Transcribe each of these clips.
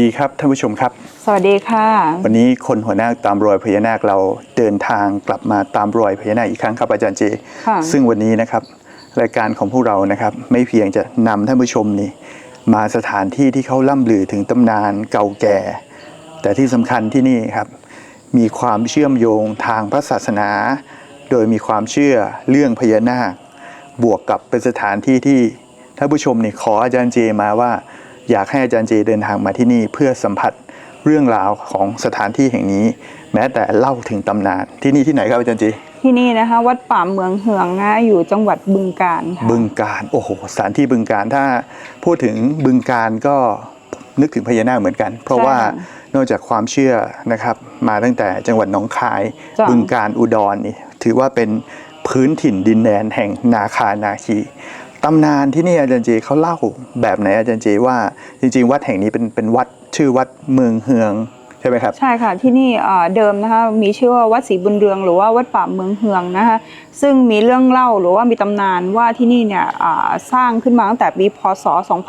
วัสดีครับท่านผู้ชมครับ สวัสดีค่ะ วันนี้คนหัวหน้าตามรอยพญานาคเราเดินทางกลับมาตามรอยพญานาคอีกครั้งครับอาจารย์เจค่ะซึ่งวันนี้นะครับรายการของพวกเรานะครับไม่เพียงจะนำท่านผู้ชมนี่มาสถานที่ที่เขาล่ำลือถึงตำนานเก่าแก่ แต่ที่สำคัญที่นี่ครับมีความเชื่อมโยงทางพระศาสนา โดยมีความเชื่อเรื่องพญานาค บวกกับเป็นสถานที่ที่ท่านผู้ชมนี่ขออาจารย์เจมาว่า อยากให้อาจารย์เจเดินทางมาที่นี่เพื่อสัมผัสเรื่องราวของสถานที่แห่งนี้ แม้แต่เล่าถึงตำนานที่นี่ที่ไหนครับอาจารย์เจที่นี่นะคะ วัดป่าเมืองเหืองนะอยู่จังหวัดบึงกาฬค่ะบึงการโอ้โหสถานที่บึงการถ้าพูดถึงบึงการก็นึกถึงพญานาคเหมือนกัน เพราะว่านอกจากความเชื่อนะครับ มาตั้งแต่จังหวัดหนองคายจ้ะบึงการอุดรนี่ถือว่าเป็นพื้นถิ่นดินแดนแห่งนาคานาคี ตำนานที่นี่อาจารย์เจเขาเล่าแบบไหนอาจารย์เจว่าจริง ๆ วัดแห่งนี้เป็นเป็นวัดชื่อวัดเมืองเฮือง ใช่ไหมครับ ใช่ค่ะที่นี่เอ่อเดิมนะคะมีชื่อว่าวัดศรีบุญเรืองหรือว่าวัดป่าเมืองเฮืองนะคะซึ่งมีเรื่องเล่าหรือว่ามีตำนานว่าที่นี่เนี่ยอ่าสร้างขึ้นมาตั้งแต่ปีพศ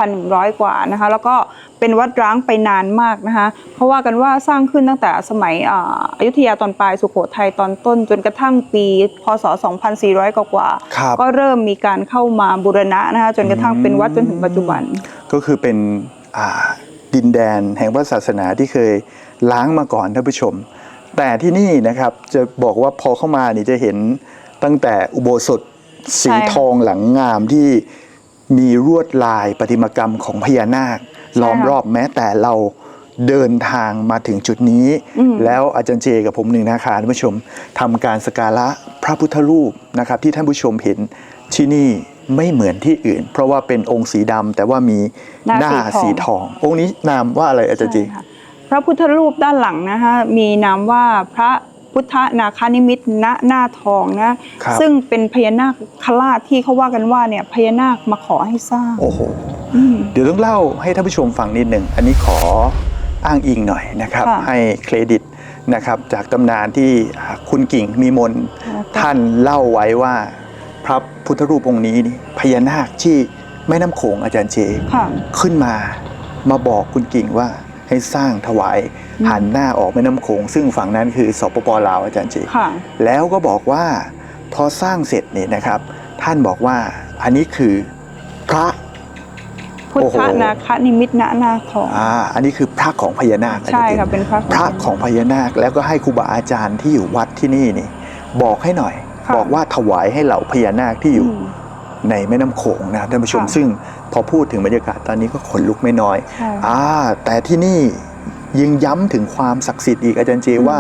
2100 กว่านะคะแล้วก็เป็นวัดร้างไปนานมากนะคะเพราะว่ากันว่าสร้างขึ้นตั้งแต่สมัยอ่าอยุธยาตอนปลายสุโขทัยตอนต้น จนกระทั่งปี พศ 2400 กว่าๆครับก็เริ่มมีการเข้ามาบูรณะนะคะจนกระทั่งเป็นวัดจนถึงปัจจุบัน ก็คือเป็นอ่าดินแดนแห่งพระศาสนาที่เคย ล้างมาก่อนท่านผู้ชม แต่ที่นี่นะครับจะบอกว่าพอเข้ามานี่จะเห็นตั้งแต่อุโบสถสีทองหลังงามที่มีลวดลายประติมากรรมของพญานาค ล้อมรอบแม้แต่เราเดินทางมาถึงจุดนี้ แล้วอาจารย์เจกับผมหนึ่งนะคะท่านผู้ชมทำการสการะพระพุทธรูปนะครับ ที่ท่านผู้ชมเห็นที่นี่ไม่เหมือนที่อื่น เพราะว่าเป็นองค์สีดำแต่ว่ามีหน้านาสีทององ องค์นี้นามว่าอะไรอาจารย์เจ พระพุทธรูปด้านหลังนะคะมีนามว่าพระพุทธนาคานิมิตณหน้าทองนะครับซึ่งเป็นพญานาคคราชที่เขาว่ากันว่าเนี่ยพญานาคมาขอให้สร้างโอ้โหอืมเดี๋ยวต้องเล่าให้ท่านผู้ชมฟังนิดหนึ่งอันนี้ขออ้างอิงหน่อยนะครับค่ะให้เครดิตนะครับจากตำนานที่อ่าคุณกิ่งมีมนแล้วก็ท่านเล่าไว้ว่าพระพุทธรูปองค์นี้นี่พญานาคที่แม่น้ำโขงอาจารย์เจค่ะขึ้นมามาบอกคุณกิ่งว่า ให้สร้างถวายอืมหันหน้าออกแม่น้ำโขงซึ่งฝั่งนั้นคือสปปลาวอาจารย์เจค่ะแล้วก็บอกว่าพอสร้างเสร็จนี่นะครับ ท่านบอกว่าอันนี้คือพระพุทโอ้โหธนาคานิมิตณหน้าทองอ่าอันนี้คือพระของพญานาคใช่อาจารย์ค่ะเป็นพระพระของพญานาคแล้วก็ให้ครูบาอาจารย์ที่อยู่วัดที่นี่นี่บอกให้หน่อยค่ะบอกว่าถวายให้เหล่าพญานาคที่อยู่อืม ในแม่น้ำโขงนะครับท่านผู้ชม ค่ะซึ่งพอพูดถึงบรรยากาศตอนนี้ก็ขนลุกไม่น้อยใช่อ่าแต่ที่นี่ยังย้ำถึงความศักดิ์สิทธิ์อีกอาจารย์เจว่า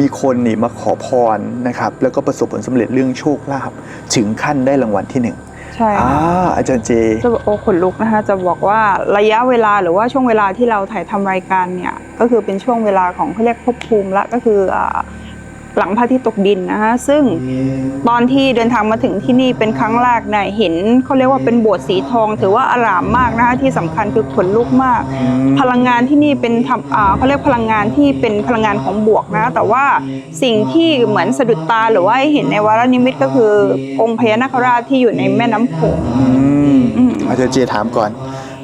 มีคนนี่มาขอพรนะครับแล้วก็ประสบผลสำเร็จเรื่องโชคลาภถึงขั้นได้รางวัลที่หนึ่งใช่อ่าค่ะอาจารย์เจ จะบอกโอ้ขนลุกนะคะ จะบอกว่าระยะเวลาหรือว่าช่วงเวลาที่เราถ่ายทำรายการเนี่ย ก็คือเป็นช่วงเวลาของเขาเรียกภพภูมิละก็คืออ่า หลังพระอาทิตย์ตกดินนะคะซึ่งตอนที่เดินทางมาถึงที่นี่เป็นครั้งแรกเนี่ยเห็นเขาเรียกว่าเป็นโบสถ์สีทอง ถือว่าอารามมากนะคะที่สำคัญคือขนลุกมาก พลังงานที่นี่เป็นทำอ่าเขาเรียกพลังงานที่เป็นพลังงานของบวกนะแต่ว่าสิ่งที่เหมือนสะดุดตาหรือว่าให้เห็นในวารนิมิตก็คือองค์พญานาคราชที่อยู่ในแม่น้ำโขงอืมอืมอาจารย์เจถามก่อน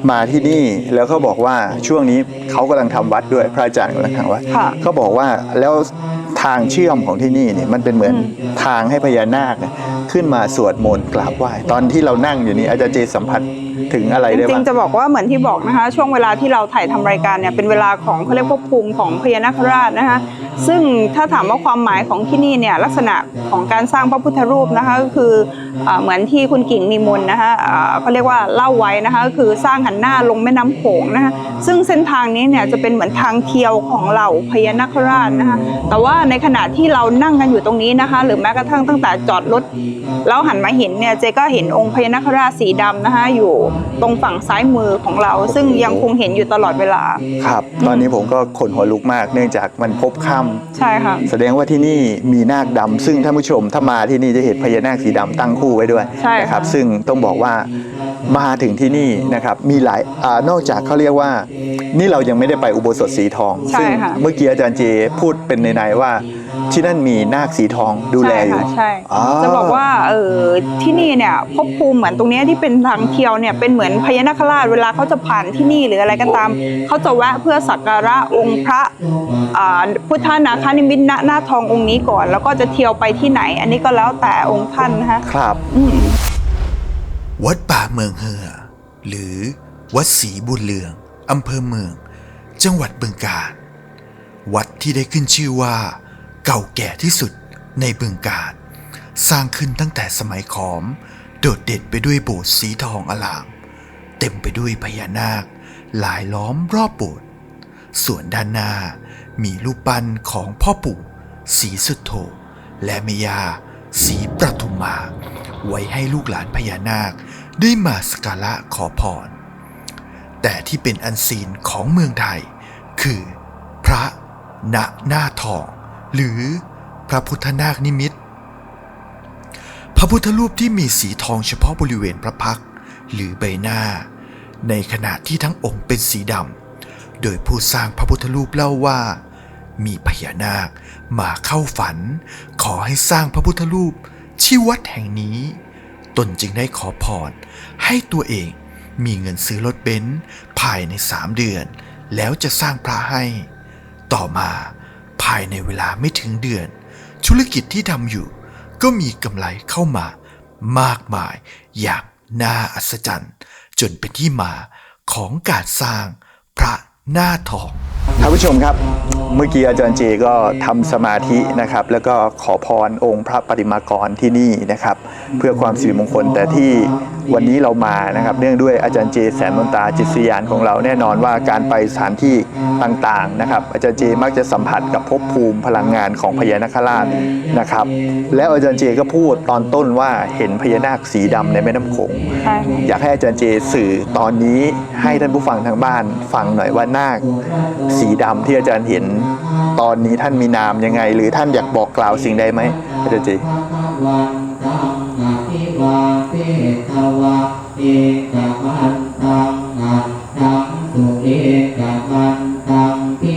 มาที่นี่แล้วเขาบอกว่าช่วงนี้เขากำลังทำวัดด้วยพระอาจารย์กำลังทำวัดค่ะเขาบอกว่าแล้วทางเชื่อมของที่นี่เนี่ยมันเป็นเหมือนทางให้พญานาคเนี่ยขึ้นมาสวดมนต์กราบไหว้ตอนที่เรานั่งอยู่นี้อาจารย์เจสัมผัสถึงอะไรจได้ริบ้างงๆจะบอกว่าเหมือนที่บอกนะคะ ช่วงเวลาที่เราถ่ายทำรายการเนี่ยเป็นเวลาของเขาเรียกว่าภูมิของพญานาคราชนะคะ ซึ่งถ้าถามว่าความหมายของที่นี่เนี่ยลักษณะของการสร้างพระพุทธรูปนะคะก็คืออเหมือนที่คุณกิ่งมีมนต์นะคะเขาเรียกว่าเล่าไว้นะคะก็คือสร้างหันหน้าลงแม่น้ำโขงนะคะซึ่งเส้นทางนี้เนี่ยจะเป็นเหมือนทางเที่ยวของเหล่าพญานาคราชนะคะแต่ว่าในขณะที่เรานั่งกันอยู่ตรงนี้นะคะ หรือแม้กระทั่งตั้งแต่จอดรถแล้วหันมาเห็นเนี่ยเจก็เห็นองค์พญานาคราชสีดำนะคะอยู่ตรงฝั่งซ้ายมือของเรา ซึ่งยังคงเห็นอยู่ตลอดเวลาครับ ตอนนี้ผมก็ขนหัวลุกมากเนื่องจากมันพบค่ำใช่ค่ะ แสดงว่าที่นี่มีนาคดำซึ่งท่านผู้ชมถ้ามาที่นี่จะเห็นพญานาคสีดำตั้งคู่ไว้ด้วยใช่ค่ะ นะครับซึ่งต้องบอกว่า มาถึงที่นี่นะครับมีหลายอานอกจากเขาเรียกว่า นี่เรายังไม่ได้ไปอุโบสถสีทอง ใช่ซึ่งค่ะ เมื่อกี้อาจารย์เจพูดเป็นในๆว่า ที่นั่นมีนาคสีทองดูแลใช่อยู่ค่ะใช่อ๋อจะบอกว่าเออที่นี่เนี่ยภพภูมิเหมือนตรงเนี้ยที่เป็นทางเที่ยวเนี่ยเป็นเหมือนพญานาคราชเวลาเขาจะผ่านที่นี่หรืออะไรก็ตามเขาจะแวะเพื่อสักการะองค์พระอ่าพุทธนาคานิมิตณหน้าทององค์นี้ก่อน แล้วก็จะเที่ยวไปที่ไหน อันนี้ก็แล้วแต่องค์ท่านนะคะ ครับ วัดป่าเมืองเฮือ หรือวัดศรีบุญเรืองอำเภอเมือง จังหวัดบึงกาฬวัดที่ได้ขึ้นชื่อว่า เก่าแก่ที่สุดในบึงกาฬสร้างขึ้นตั้งแต่สมัยขอม โดดเด่นไปด้วยโบสถ์สีทองอลาม เต็มไปด้วยพญานาค หลายล้อมรอบโบสถ์ส่วนด้านหน้ามีรูปปั้นของพ่อปู่ศรีสุดโธและแม่ยาศรีประทุมมา ไว้ให้ลูกหลานพญานาค ได้มาสักการะขอพร แต่ที่เป็นอันซีนของเมืองไทย คือ พระณหน้าทอง หรือพระพุทธนาคนิมิต พระพุทธรูปที่มีสีทองเฉพาะบริเวณพระพักหรือใบหน้า ในขณะที่ทั้งองค์เป็นสีดำ โดยผู้สร้างพระพุทธรูปเล่าว่า มีพญานาคมาเข้าฝัน ขอให้สร้างพระพุทธรูปที่วัดแห่งนี้ ตนจึงได้ขอพรให้ตัวเองมีเงินซื้อรถเบนซ์ภายในสามเดือน แล้วจะสร้างพระให้ ต่อมาภายในเวลาไม่ถึงเดือน ธุรกิจที่ทำอยู่ ก็มีกำไรเข้ามามากมายอย่างน่าอัศจรรย์ จนเป็นที่มาของการสร้าง หน้าทองท่านผู้ชมครับ เมื่อกี้อาจารย์เจก็ทำสมาธินะครับ แล้วก็ขอพรองค์พระปฏิมากรที่นี่นะครับ เพื่อความสิริมงคลแต่ที่วันนี้เรามานะครับ เนื่องด้วยอาจารย์เจแสนมนตาจิตสยานของเราแน่นอนว่าการไปสถานที่ต่างๆนะครับ อาจารย์เจมักจะสัมผัสกับภพภูมิพลังงานของพญานาคราชนะครับ แล้วอาจารย์เจก็พูดตอนต้นว่าเห็นพญานาคสีดำในแม่น้ำโขงใช่ค่ะอยากให้อาจารย์เจสื่อตอนนี้ให้ท่านผู้ฟังทางบ้านฟังหน่อยว่านาคสีดำที่อาจารย์เห็น ตอนนี้ท่านมีนามยังไง หรือท่านอยากบอกกล่าวสิ่งใดไหมอาจารย์เจ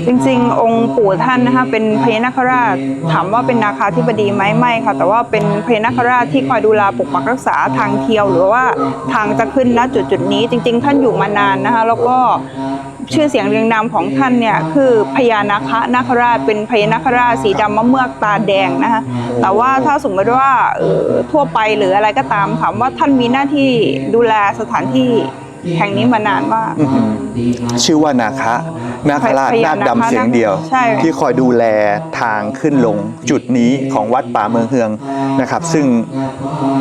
จริงๆ องค์ปู่ท่านนะคะเป็นพญานาคราชถามว่าเป็นนาคาธิบดีไหมไม่ค่ะ แต่ว่าเป็นพญานาคราชที่คอยดูแลปกปักรักษาทางเที่ยวหรือว่าทางจะขึ้นณจุดจุดนี้ จริง ๆ ท่านอยู่มานานนะคะแล้วก็ ชื่อเสียงเรียงนามของท่านเนี่ยคือพญานาคนาคราชเป็นพญานาคราชสีดำมะเมือกตาแดงนะคะแต่ว่าถ้าสมมติว่าทั่วไปหรืออะไรก็ตามถามว่าท่านมีหน้าที่ดูแลสถานที่ แห่งนี้มานานมากอื้อหือชื่อว่านาคะนาคราชพญานาคนาคดำเสียงเดียว ใช่ ที่คอยดูแลทางขึ้นลงจุดนี้ของวัดป่าเมืองเฮืองนะครับ ซึ่ง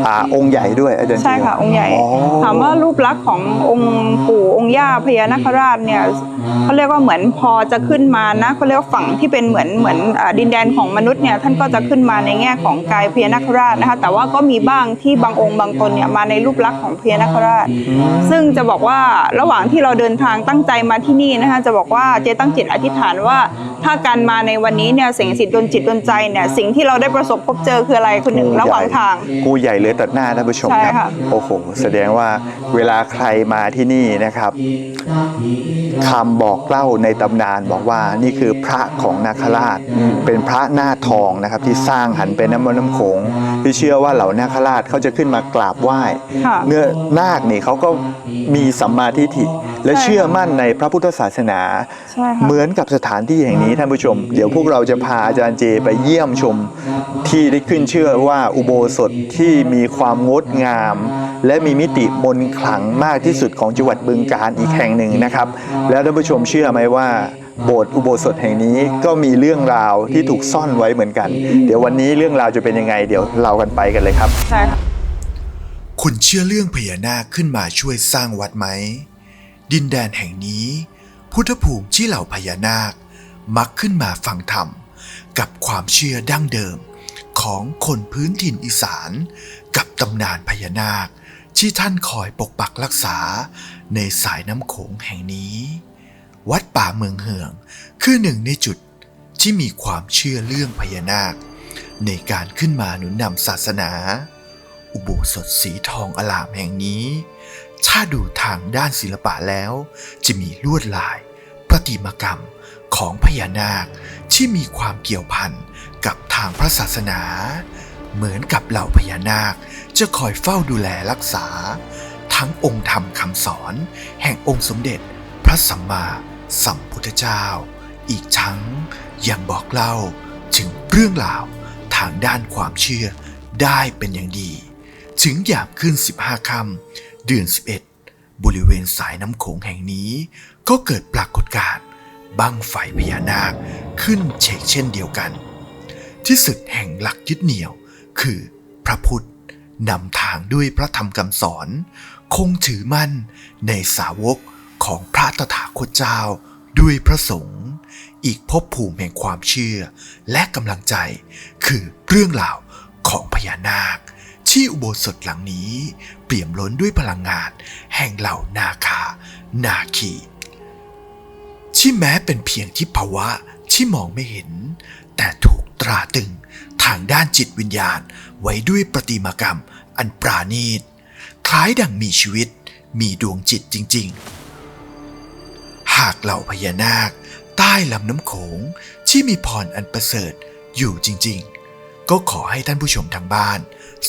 อาองค์ใหญ่ด้วยอาจารย์เจใช่ค่ะ องค์ใหญ่อ๋อถามว่ารูปลักษณ์ขององค์ปู่องค์ย่าพญานาคราชเนี่ยเขาเรียกว่าเหมือนพอจะขึ้นมานะเขาเรียกว่าฝั่งที่เป็นเหมือนเหมือนอ่าดินแดนของมนุษย์เนี่ยท่านก็จะขึ้นมาในแง่ของกายพญานาคราชนะคะแต่ว่าก็มีบ้างที่บางองค์บางตนเนี่ยมาในรูปลักษณ์ของพญานาคราช ซึ่งจะบอกว่าระหว่างที่เราเดินทางตั้งใจมาที่นี่นะคะจะบอกว่าเจตั้งจิตอธิษฐานว่า ถ้าการมาในวันนี้เนี่ยสิ่งสิทธิ์ดนจิตดนใจเนี่ยสิ่งที่เราได้ประสบพบเจอคืออะไรคุณหนึ่งระหว่างทาง กูใหญ่เลยตัดหน้าท่านผู้ชมใช่ครับค่ะ โอ้โหแสดงว่าเวลาใครมาที่นี่นะครับคำบอกเล่าในตำนานบอกว่านี่คือพระของนาคราช เป็นพระหน้าทองนะครับที่สร้างหันไปน้ำมันน้ำโขงที่เชื่อว่าเหล่านาคราชเขาจะขึ้นมากราบไหว้ค่ะ เนื้อนาคนี่เขาก็ มีสัมมาทิฏฐิและใช่เชื่อมั่นในพระพุทธศาสนาใช่ค่ะเหมือนกับสถานที่แห่งนี้ท่านผู้ชม เดี๋ยวพวกเราจะพาอาจารย์เจไปเยี่ยมชม ที่ได้ขึ้นเชื่อว่าอุโบสถที่มีความงดงาม และมีมิติมนต์ขลังมากที่สุดของจังหวัดบึงกาฬอีกแห่งหนึ่งนะครับ แล้วท่านผู้ชมเชื่อไหมว่าโบสถ์อุโบสถแห่งนี้ก็มีเรื่องราวที่ถูกซ่อนไว้เหมือนกัน เดี๋ยววันนี้เรื่องราวจะเป็นยังไง เดี๋ยวเรากันไปกันเลยครับใช่ คุณเชื่อเรื่องพญานาคขึ้นมาช่วยสร้างวัดไหม ดินแดนแห่งนี้ พุทธภูมิที่เหล่าพญานาค มักขึ้นมาฟังธรรม กับความเชื่อดั้งเดิม ของคนพื้นถิ่นอีสาน กับตำนานพญานาค ที่ท่านคอยปกปักรักษา ในสายน้ำโขงแห่งนี้ วัดป่าเมืองเหือง คือหนึ่งในจุดที่มีความเชื่อเรื่องพญานาค ในการขึ้นมาหนุนนำศาสนา อุโบสถสีทองอลามแห่งนี้ ถ้าดูทางด้านศิลปะแล้ว จะมีลวดลายประติมากรรมของพญานาคที่มีความเกี่ยวพันกับทางพระศาสนา เหมือนกับเหล่าพญานาคจะคอยเฝ้าดูแลรักษา ทั้งองค์ธรรมคำสอน แห่งองค์สมเด็จพระสัมมาสัมพุทธเจ้า อีกทั้งยังบอกเล่าถึงเรื่องราวทางด้านความเชื่อได้เป็นอย่างดี ถึงหยามขึ้น 15ค่ำเดือน 11 บริเวณสายน้ำโขงแห่งนี้ ก็เกิดปรากฏการณ์บังไฟพญานาคขึ้นเชกเช่นเดียวกัน ที่สุดแห่งหลักยึดเหนี่ยว คือพระพุทธนำทางด้วยพระธรรมคำสอน คงถือมั่นในสาวกของพระตถาคตเจ้าด้วยพระสงฆ์อีกภพภูมิแห่งความเชื่อ และกำลังใจ คือเรื่องราวของพญานาค ที่อุโบสถหลังนี้ เปี่ยมล้นด้วยพลังงาน แห่งเหล่านาคา นาคี ที่แม้เป็นเพียงที่ภาวะที่มองไม่เห็น แต่ถูกตราตึงทางด้านจิตวิญญาณไว้ด้วยประติมากรรมอันปราณีต คล้ายดังมีชีวิตมีดวงจิตจริง ๆ หากเหล่าพญานาค ใต้ลำน้ำโขงที่มีพรอันประเสริฐอยู่จริง ๆ ก็ขอให้ท่านผู้ชมทางบ้าน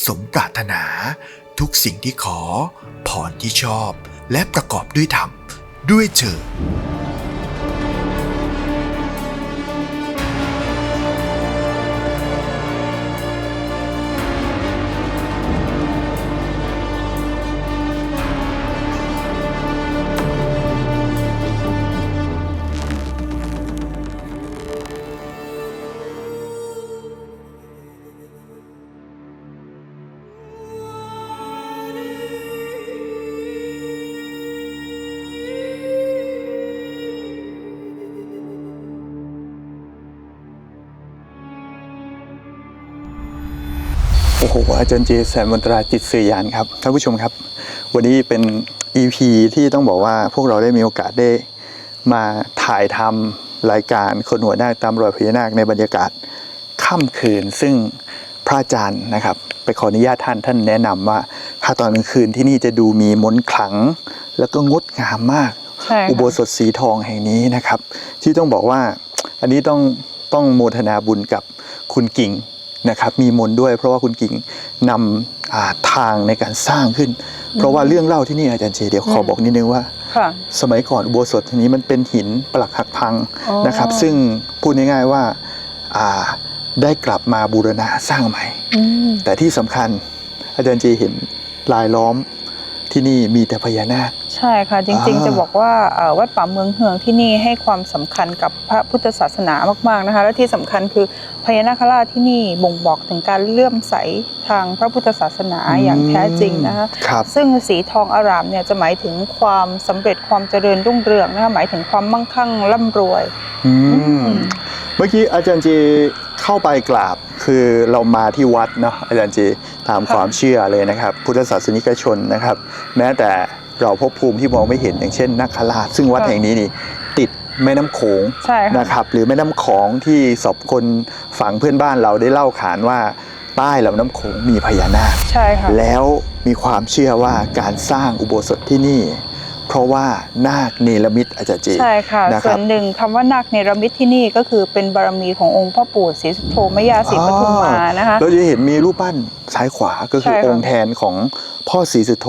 สมปรารถนาทุกสิ่งที่ขอพรที่ชอบและประกอบด้วยธรรมด้วยเถิด โอ้โหอาจารย์เจแสนมนตราจิตสื่อยานครับท่านผู้ชมครับ วันนี้เป็น EP ที่ต้องบอกว่าพวกเราได้มีโอกาสได้มาถ่ายทำรายการคนหัวหน้าคตามรอยพญานาคในบรรยากาศค่ำคืน ซึ่งพระอาจารย์นะครับ ไปขออนุญาตท่านท่านแนะนำว่า ถ้าตอนกลางคืนที่นี่จะดูมีมนต์ขลัง แล้วก็งดงามมาก ใช่ค่ะ อุโบสถสีทองแห่งนี้นะครับ ที่ต้องบอกว่าอันนี้ต้องต้องโมทนาบุญกับคุณกิ่ง นะครับมีมนต์ด้วย เพราะว่าคุณกิ่งนำอ่าทางในการสร้างขึ้น เพราะว่าเรื่องเล่าที่นี่อาจารย์เจเดี๋ยวขอบอกนิดนึงว่าค่ะสมัยก่อนอุโบสถแห่งนี้มันเป็นหินปลักหักพังอ๋อนะครับ ซึ่งพูดง่ายๆว่าอ่าได้กลับมาบูรณะสร้างใหม่อืมแต่ที่สำคัญอาจารย์เจเห็นลายล้อม ที่นี่มีแต่พญานาค ใช่ค่ะ จริงอ่าๆจะบอกว่าเอ่อวัดป่าเมืองเฮืองที่นี่ให้ความสำคัญกับพระพุทธศาสนามากๆนะคะ และที่สำคัญคือพญานาคราชที่นี่บ่งบอกถึงการเลื่อมใสทางพระพุทธศาสนาอย่างแท้จริงนะคะครับซึ่งสีทองอารามเนี่ยจะหมายถึงความสำเร็จความเจริญรุ่งเรืองนะคะหมายถึงความมั่งคั่งร่ำรวยอืมเมื่อกี้อาจารย์เจเข้าไปกราบคือเรามาที่วัดเนาะอาจารย์เจตามค่ะความเชื่อเลยนะครับ พุทธศาสนิกชนนะครับ แม้แต่เราพบภูมิที่มองไม่เห็นอย่างเช่นนาคราชซึ่งวัดแห่งนี้นี่ติดแม่น้ำโขงใช่ค่ะนะครับหรือแม่น้ำของที่สอบคนฝั่งเพื่อนบ้านเราได้เล่าขานว่าใต้ลำน้ำโขงมีพญานาคใช่ค่ะแล้วมีความเชื่อว่าการสร้างอุโบสถที่นี่ เพราะว่านาคเนรมิตอาจารย์เจใช่ค่ะ นะคส่รัวบ นหนึ่งคำว่านาคเนรมิตที่นี่ก็คือเป็นบารมีขององค์พ่อปู่ศรีสุโธแม่ย่าศรีปทุมมานะคะ เราจะเห็นมีรูปปั้นซ้ายขวาก็คือใช่ค่ะ องค์แทนของพ่อศรีสุโธ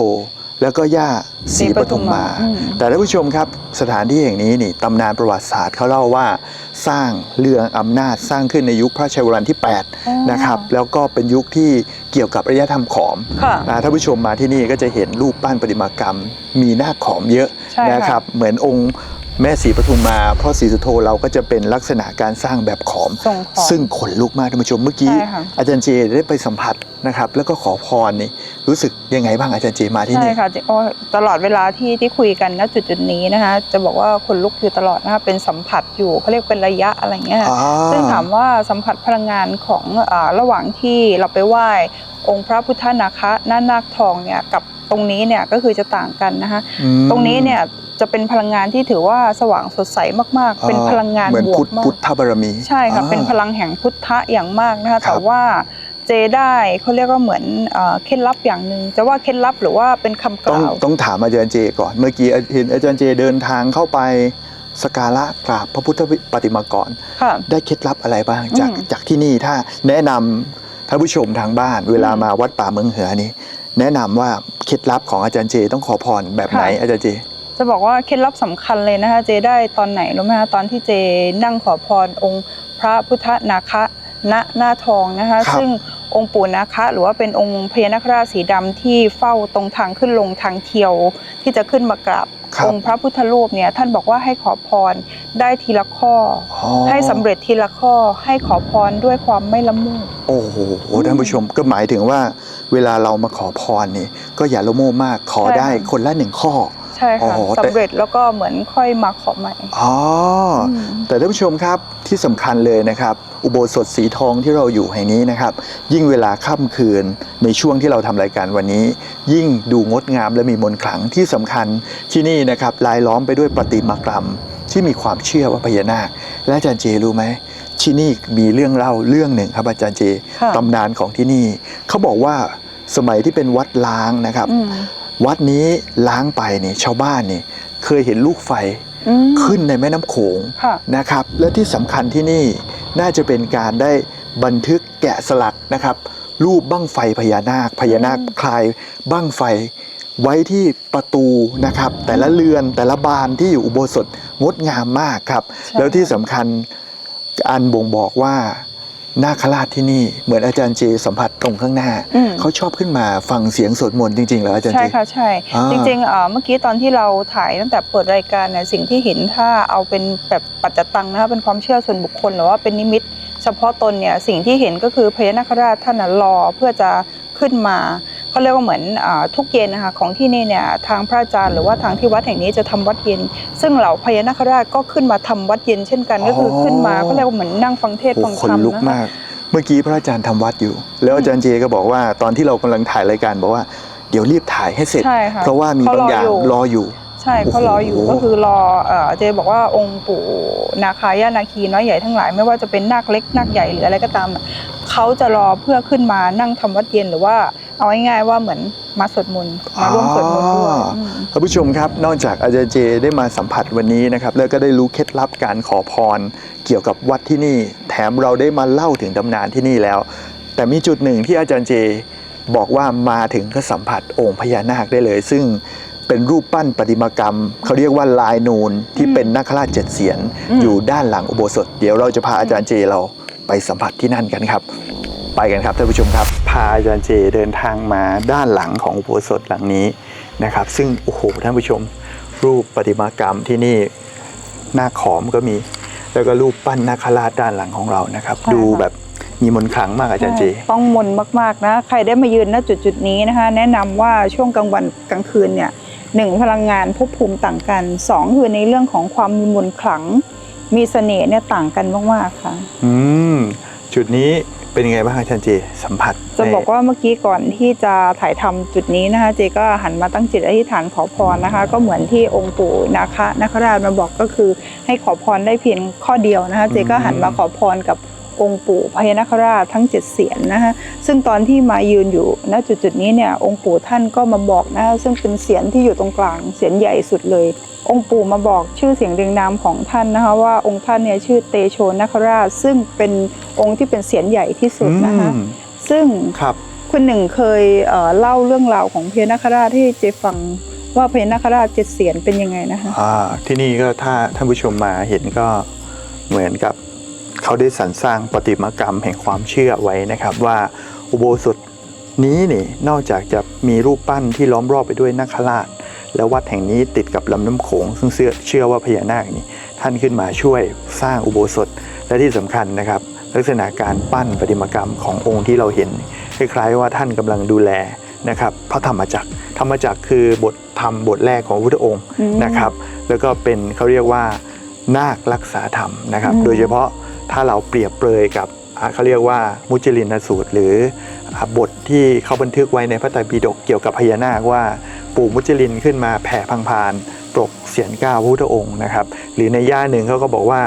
แล้วก็ย่าศรีปทุมมาศรีปทุมมาอืมแต่ท่านผู้ชมครับสถานที่แห่งนี้นี่ตำนานประวัติศาสตร์เขาเล่าว่าสร้างเรืองอำนาจสร้างขึ้นในยุคพระชัยวรรมันที่8นะครับแล้วก็เป็นยุคที่เกี่ยวกับอารยธรรมขอมค่ะอ่าท่านผู้ชมมาที่นี่ก็จะเห็นรูปปั้นประติมากรรม มีหน้าขอมเยอะใช่ค่ะนะครับเหมือนองค์แม่ศรีปทุมมาพ่อศรีสุโธเราก็จะเป็นลักษณะการสร้างแบบขอมทรงของซึ่งขนลุกมากท่านผู้ชมเมื่อกี้ใช่ค่ะอาจารย์เจได้ไปสัมผัสนะครับ แล้วก็ขอพรนี่ รู้สึกยังไงบ้างอาจารย์เจมาที่ใช่นี่ค่ะโอ้ตลอดเวลาที่ที่คุยกันณจุดจุดๆนี้นะคะ จะบอกว่าคนลุกอยู่ตลอดนะคะเป็นสัมผัสอยู่เขาเรียกเป็นระยะอะไรเงี้ยอ่า ซึ่งถามว่าสัมผัสพลังงานของอาระหว่างที่เราไปไหว้องค์พระพุทธนาคะหน้านาคทองเนี่ยกับตรงนี้เนี่ยก็คือจะต่างกันนะคะ อืมตรงนี้เนี่ยจะเป็นพลังงานที่ถือว่าสว่างสดใสมาก ๆ เป็นพลังงานเหมือนบวพุทกธมาพุทกธบารมี ใช่ค่ะอ่าเป็นพลังแห่งพุทธะอย่างมากนะคะ ครับแต่ว่า เจได้เขาเรียกว่าเหมือนเอ่อเคล็ดลับอย่างหนึ่งจะว่าเคล็ดลับหรือว่าเป็นคำกต้องล่าวต้องถามอาจารย์เจก่อนเมื่อกี้เห็นอาจารย์เจเดินทางเข้าไปสกการะกราบพระพุทธปฏิมากรค่ะได้เคล็ดลับอะไรบ้างจากอืมจากที่นี่ถ้าแนะนำท่านผู้ชมทางบ้าน เวลามาวัดป่าเมืองเหือนี้ แนะนำว่าเคล็ดลับของอาจารย์เจ ต้องขอพรแบบไหนอาจารย์เจ จะบอกว่าเคล็ดลับสำคัญเลยนะคะเจได้ตอนไหนรู้ไหมคะตอนที่เจนั่งขอพรองค์พระพุทธนาคะณหน้าทองนะคะครับซึ่ง องค์ปู่นาคะ หรือว่าเป็นองค์พญานาคราชสีดำที่เฝ้าตรงทางขึ้นลงทางเทียว ที่จะขึ้นมากราบครับองค์พระพุทธรูปเนี่ยท่านบอกว่าให้ขอพรได้ทีละข้ออ๋ออให้สำเร็จทีละข้อให้ขอพรด้วยความไม่ละมุดโอ้โหท่านผู้ชมก็หมายถึงว่า เวลาเรามาขอพรนี่ก็อย่าละโมบมากขอใช่ได้ค่ะคนละหนึ่งข้อ ใช่ค่ะอ๋อแต่ สำเร็จแล้วก็เหมือนค่อยมาขอใหม่ อ๋ออม แต่ท่านผู้ชมครับที่สำคัญเลยนะครับ อุโบสถสีทองที่เราอยู่แห่งนี้นะครับ ยิ่งเวลาค่ำคืนในช่วงที่เราทำรายการวันนี้ ยิ่งดูงดงามและมีมนต์ขลังที่สำคัญที่นี่นะครับลายล้อมไปด้วยประติมากรรม ที่มีความเชื่อว่าพญานาค และอาจารย์เจรู้ไหมที่นี่มีเรื่องเล่าเรื่องหนึ่งครับอาจารย์เจค่ะ ตำนานของที่นี่เขาบอกว่าสมัยที่เป็นวัดล้างนะครับ อืม วัดนี้ล้างไปเนี่ยชาวบ้านเนี่ยเคยเห็นลูกไฟอืมขึ้นในแม่น้ำโขงค่ะนะครับ และที่สำคัญที่นี่น่าจะเป็นการได้บันทึกแกะสลักนะครับ รูปบั้งไฟพญานาคพญานาคคลายบั้งไฟไว้ที่ประตูนะครับ แต่ละเรือนแต่ละบานที่อยู่อุโบสถงดงามมากครับใช่แล้วที่สำคัญอันบ่งบอกว่า นาคราชที่นี่เหมือนอาจารย์เจสัมผัสตรงข้างหน้าอืมเขาชอบขึ้นมาฟังเสียงสวดมนต์จริงๆเหรออาจารย์ใช่เจค่ะใช่ อ่า จริงๆเอ่อเมื่อกี้ตอนที่เราถ่ายตั้งแต่เปิดรายการเนี่ยสิ่งที่เห็นถ้าเอาเป็นแบบปัจจตังนะคะเป็นความเชื่อส่วนบุคคลหรือว่าเป็นนิมิต เฉพาะตนเนี่ยสิ่งที่เห็นก็คือพญานาคราชท่านน่ะรอเพื่อจะขึ้นมา เขาเรียกว่าเหมือนอาทุกเย็นนะคะของที่นี่เนี่ยทางพระอาจารย์หรือว่าทางที่วัดแห่งนี้จะทำวัดเย็น ซึ่งเหล่าพญานาคราชก็ขึ้นมาทำวัดเย็นเช่นกันก็คือขึ้นมาก็เรียกว่าเหมือนนั่งฟังเทศน์โอ้ฟังคธรนรมลุกนะคะมากเมื่อกี้พระอาจารย์ทำวัดอยู่ แล้วอาจารย์เจก็บอกว่าตอนที่เรากำลังถ่ายรายการบอกว่าเดี๋ยวรีบถ่ายให้เสร็จใช่ค่ะเพราะว่ามีเขาบางรออย่างอยู่รออยู่ใช่เขารออยู่โอ้โหก็คือรอเอ่อเจบอกว่าองค์ปู่นาคายานาคีน้อยใหญ่ทั้งหลายไม่ว่าจะเป็นนาคเล็กนาคใหญ่หรืออะไรก็ตามอะเขาจะรอเพื่อขึ้นมานั่งทำวัดเย็นหรือว่า เอาง่ายๆว่าเหมือนมาสวดมนต์มาร่วมสวดมนต์ด้วยอ๋ออืม ท่านผู้ชมครับ นอกจากอาจารย์เจได้มาสัมผัสวันนี้นะครับ แล้วก็ได้รู้เคล็ดลับการขอพร เกี่ยวกับวัดที่นี่ แถมเราได้มาเล่าถึงตำนานที่นี่แล้ว แต่มีจุดหนึ่งที่อาจารย์เจบอกว่ามาถึงก็สัมผัสองค์พญานาคได้เลย ซึ่งเป็นรูปปั้นประติมากรรม เขาเรียกว่าลายนูนที่เป็นนาคราชเจ็ดเสียน อืม อยู่ด้านหลังอุโบสถ เดี๋ยวเราจะพาอาจารย์เจเราไปสัมผัสที่นั่นกันครับ ไปกันครับท่านผู้ชมครับ พาอาจารย์เจเดินทางมาด้านหลังของอุโบสถหลังนี้นะครับ ซึ่งโอ้โหท่านผู้ชม รูปประติมากรรมที่นี่หน้าขอมก็มี แล้วก็รูปปั้นนาคราชด้านหลังของเรานะครับ ใช่ค่ะ ดูแบบมีมนต์ขลังมากอาจารย์เจ ต้องมนต์มาก ๆ นะ ใครได้มายืนณจุดจุดๆนี้นะคะ แนะนำว่าช่วงกลางวันกลางคืนเนี่ยหนึ่งพลังงานภพภูมิต่างกันสองคือในเรื่องของความมีมนต์ขลัง มีเสน่ห์เนี่ยต่างกันมาก ๆ ค่ะ อืมจุดนี้ เป็นยังไงบ้างอาจารย์เจสัมผัสจะบอกว่าเมื่อกี้ก่อนที่จะถ่ายทำจุดนี้นะคะเจก็หันมาตั้งจิตอธิษฐานขอพรนะคะ ก็เหมือนที่องค์ปู่นาคะนาคราชมาบอกก็คือให้ขอพรได้เพียงข้อเดียวนะคะเจก็หันมาขอพรกับ องค์ปู่พญานาคราชทั้งเจ็ดเสียนนะคะซึ่งตอนที่มายืนอยู่ณจุดจุดๆนี้เนี่ยองค์ปู่ท่านก็มาบอกนะคะซึ่งเป็นเสียนที่อยู่ตรงกลางเสียนใหญ่สุดเลย องค์ปู่มาบอกชื่อเสียงเรียงนามของท่านนะคะว่าองค์ท่านเนี่ยชื่อเตโชนาคราช ซึ่งเป็นองค์ที่เป็นเสียนใหญ่ที่สุดนะคะอืมซึ่งครับคุณหนึ่งเคยเอ่อเล่าเรื่องราวของพญานาคราชที่เจฟังว่าพญานาคราชเจ็ดเสียนเป็นยังไงนะคะอ่าที่นี่ก็ถ้าท่านผู้ชมมาเห็นก็เหมือนกับ เขาได้สรรสร้างประติมากรรมแห่งความเชื่อไว้นะครับว่าอุโบสถนี้นี่นอกจากจะมีรูปปั้นที่ล้อมรอบไปด้วยนาคราช และวัดแห่งนี้ติดกับลำน้ำโขง ซึ่งเชื่อว่าพญานาคนี่ท่านขึ้นมาช่วยสร้างอุโบสถและที่สำคัญนะครับ ลักษณะการปั้นประติมากรรมขององค์ที่เราเห็น คล้ายๆว่าท่านกำลังดูแลนะครับพระธรรมจักรธรรมจักรคือบทธรรมบทแรกของพระพุทธองค์นะครับ แล้วก็เป็นเขาเรียกว่านาครักษาธรรมนะครับ โดยเฉพาะ ถ้าเราเปรียบเปรยกับอ่าเขาเรียกว่ามุจลินสูตร หรืออ่าบทที่เขาบันทึกไว้ในพระไตรปิฎกเกี่ยวกับพญานาคว่าปู่มุจลินขึ้นมาแผ่พังพานปกเสียนก้าวพระพุทธองค์นะครับหรือในย่าหนึ่งเขาก็บอกว่า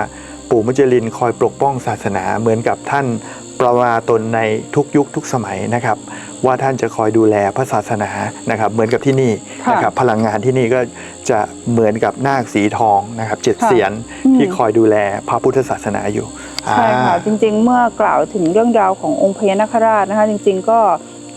ปู่มุจลินคอยปกป้องศาสนาเหมือนกับท่านประมาตนในทุกยุคทุกสมัยนะครับ ว่าท่านจะคอยดูแลพระศาสนานะครับเหมือนกับที่นี่ค่ะนะครับพลังงานที่นี่ก็จะเหมือนกับนาคสีทองนะครับเจ็ดค่ะเสียนอืมที่คอยดูแลพระพุทธศาสนาอยู่ ใช่ค่ะอ่าจริงๆ เมื่อกล่าวถึงเรื่องราวขององค์พญานาคราชนะคะ จริง ๆ ก็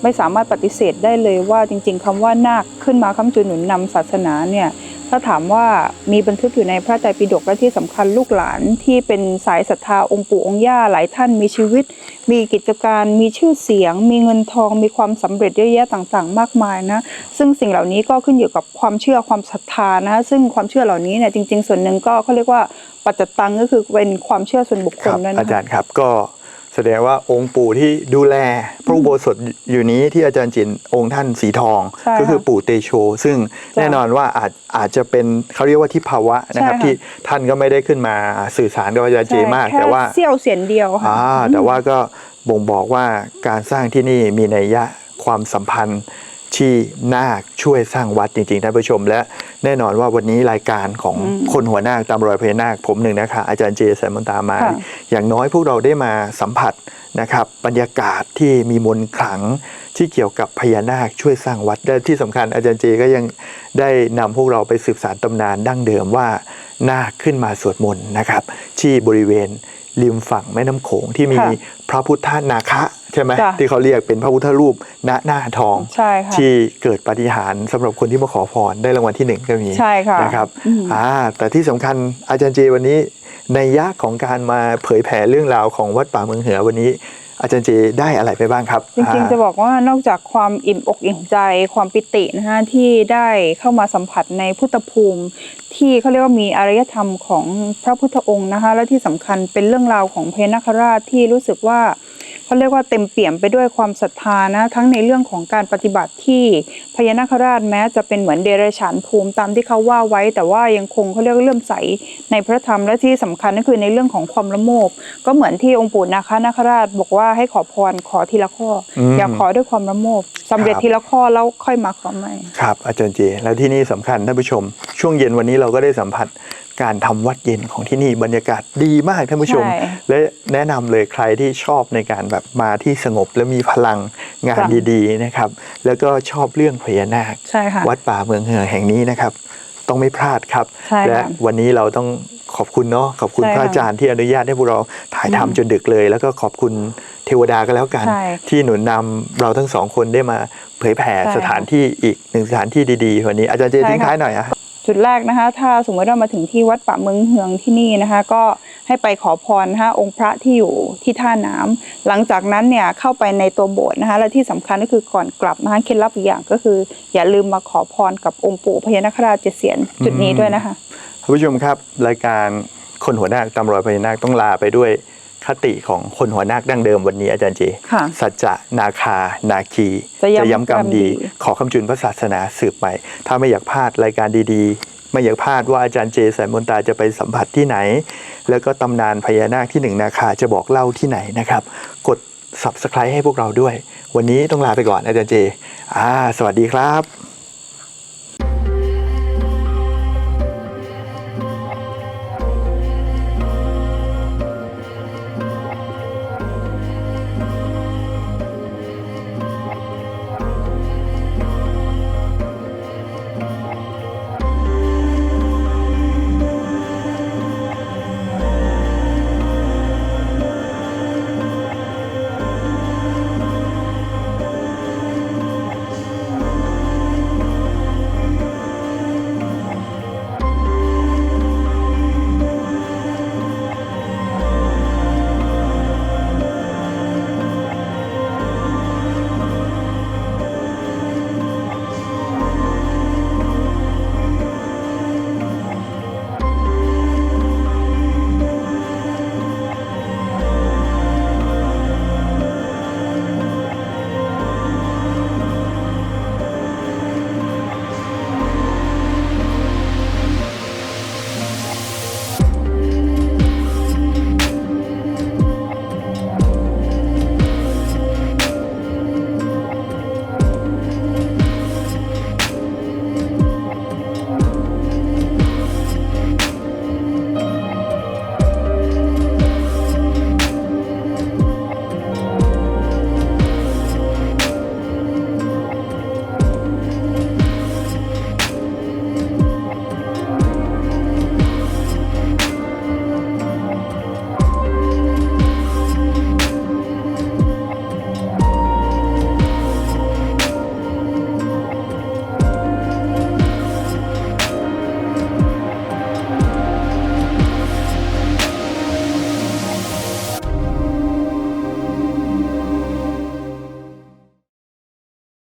ไม่สามารถปฏิเสธได้เลยว่าจริง ๆคำว่านาคขึ้นมาค้ำจุนหนุนนำศาสนาเนี่ยถ้าถามว่ามีบันทึกอยู่ในพระไตรปิฎกและที่สำคัญลูกหลานที่เป็นสายศรัทธาองค์ปู่องค์ย่าหลายท่านมีชีวิต มีกิจการมีชื่อเสียง มีเงินทอง มีความสำเร็จเยอะแยะต่างๆ มากมายนะซึ่งสิ่งเหล่านี้ก็ขึ้นอยู่กับความเชื่อความศรัทธานะซึ่งความเชื่อเหล่านี้เนี่ยจริง ๆ ส่วนหนึ่งก็เขาเรียกว่า ปัจจตังก็คือเป็นความเชื่อส่วนบุคคครัลบด้วยนะอาจาคะรย์ครับก็แสดงว่าองค์ปู่ที่ดูแลพระอุโบสถอยู่นี้ที่อาจารย์จินองค์ท่านสีทอง ใช่ค่ะก็คือปู่เตโช ซึ่งจ้ะแน่นอนว่าอาจอาจจะเป็นเขาเรียกว่าที่ภาวะนะครับ ใช่ค่ะ ที่ท่านก็ไม่ได้ขึ้นมาสื่อสารกับอาจารย์เจมากใช่แต่ว่าค่เสี้ยวเสียนเดียวค่ะ อ่าแต่ว่าก็บ่งบอกว่าการสร้างที่นี่มีนัยยะความสัมพันธ์ ที่นาคช่วยสร้างวัดจริงๆท่านผู้ชม และแน่นอนว่าวันนี้รายการของอืมคนหัวนาคตามรอยพญานาคผมหนึ่งนะคะอาจารย์เจสายมนตามาค่ะอย่างน้อยพวกเราได้มาสัมผัสนะครับบรรยากาศที่มีมนต์ขลังที่เกี่ยวกับพญานาคช่วยสร้างวัดและที่สำคัญอาจารย์เจก็ยังได้นำพวกเราไปสืบสารตำนานดั้งเดิมว่านาคขึ้นมาสวดมนต์นะครับ ที่บริเวณ ริมฝั่งแม่น้ำโขงที่มีค่ะพระพุทธนาคะใช่ไหมจ้ะ ที่เขาเรียกเป็นพระพุทธรูปณหน้าทอง ใช่ค่ะ ที่เกิดปาฏิหาริย์สำหรับคนที่มาขอพรได้รางวัลที่หนึ่งก็มีใช่ค่ะนะครับอืม อ่าแต่ที่สำคัญอาจารย์เจวันนี้ในยะของการมาเผยแผ่เรื่องราวของวัดป่าเมืองเหนือวันนี้ อาจารย์เจได้อะไรไปบ้างครับ จริงๆจะบอกว่านอกจากความอิ่มอกอิ่มใจความปิตินะฮะที่ได้เข้ามาสัมผัสในพุทธภูมิ ที่เขาเรียกว่ามีอารยธรรมของพระพุทธองค์นะคะและที่สำคัญเป็นเรื่องราวของพญานาคราชที่รู้สึกว่า เขาเรียกว่าเต็มเปี่ยมไปด้วยความศรัทธานะทั้งในเรื่องของการปฏิบัติที่พญานาคราชแม้จะเป็นเหมือนเดรัจฉานภูมิตามที่เขาว่าไว้ แต่ว่ายังคงเขาเรียกว่าเลื่อมใสในพระธรรมและที่สำคัญก็คือในเรื่องของความละโมบ ก็เหมือนที่องค์ปู่นาคานาคราชบอกว่าให้ขอพรขอทีละข้ออมอย่าขอด้วยความละโมบสำเร็จครับทีละข้อแล้วค่อยมาขอใหม่ครับอาจารย์เจ แล้วที่นี่สำคัญท่านผู้ชม ช่วงเย็นวันนี้เราก็ได้สัมผัส การทำวัดเย็นของที่นี่บรรยากาศดีมากท่านผู้ชมใช่และแนะนำเลยใครที่ชอบในการแบบมาที่สงบและมีพลังงานจ้ะดีๆนะครับ แล้วก็ชอบเรื่องพญานาคใช่ค่ะวัดป่าเมืองเหือแห่งนี้นะครับ ต้องไม่พลาดครับใช่ค่ะและวันนี้เราต้องขอบคุณเนาะขอบคุณใช่พค่ะระอาจารย์ที่อนุญาตให้พวกเราถ่ายทำจนดึกเลย แล้วก็ขอบคุณเทวดาก็แล้วกันใช่ที่หนุนนำเราทั้งสองคนได้มาเผยแผ่ใช่สถานที่อีกหนึ่งสถานที่ดีๆ วันนี้อาจารย์เจใช่ทิ้งค่ะท้ายหน่อยอะ จุดแรกนะคะ ถ้าสมมติว่ามาถึงที่วัดป่าเมืองเฮืองที่นี่นะคะ ก็ให้ไปขอพรนะคะองค์พระที่อยู่ที่ท่าน้ำหลังจากนั้นเนี่ยเข้าไปในตัวโบสถ์นะคะ และที่สำคัญก็คือก่อนกลับนะคะเคล็ดลับอีกอย่างก็คือ อย่าลืมมาขอพรกับองค์ปู่พญานาคราชเจเสียนจุดนี้ด้วยนะคะท่านผู้ชมครับรายการคนหัวหน้าตามรอยพญานาคต้องลาไปด้วย คติของคนหัวนาคดั้งเดิมวันนี้อาจารย์เจค่ะสัจจะนาคา นาคี จะย้ำย้ำกรรมกรรมดี ดี ขอคำจุนพระศาสนาสืบไป ถ้าไม่อยากพลาดรายการดีๆ ไม่อยากพลาดว่าอาจารย์เจสายมนตาจะไปสัมผัสที่ไหน แล้วก็ตำนานพญานาคที่หนึ่งนาคาจะบอกเล่าที่ไหนนะครับ กด subscribe ให้พวกเราด้วย วันนี้ต้องลาไปก่อนอาจารย์เจ อ่า สวัสดีครับ